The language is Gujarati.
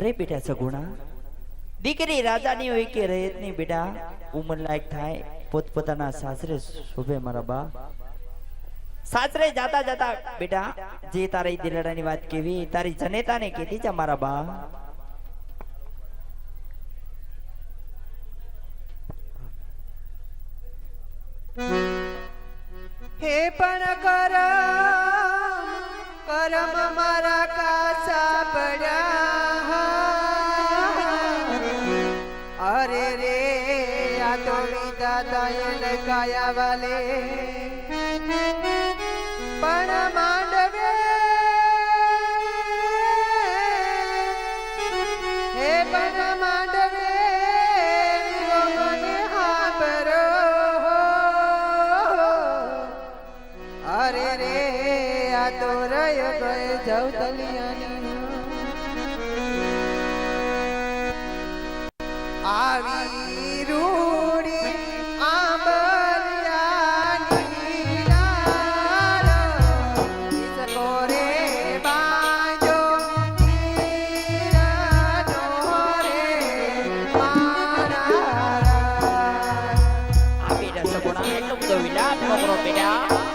અરે બેટા સગુણા. દીકરી રાજાની હોય કે રયતની બેટા ઉંમર લાયક થાય, પોતપોતાના સાસરે શોભે મારા બા. સાસરે જાતા જાતા, બેટા, જે તારી દિલડાની વાત કેવી, તારી જનેતાને કીધી છે મારા બા. હે પણ કરમ કરમ મારા કાસા પડ્યા કાયા વાલે પણ માંડવે, હે પણ માંડવે, મને આપરો અરે રે, આ તો રહ્યો ગયે જવ તલિયાની આવી so we not no little bit.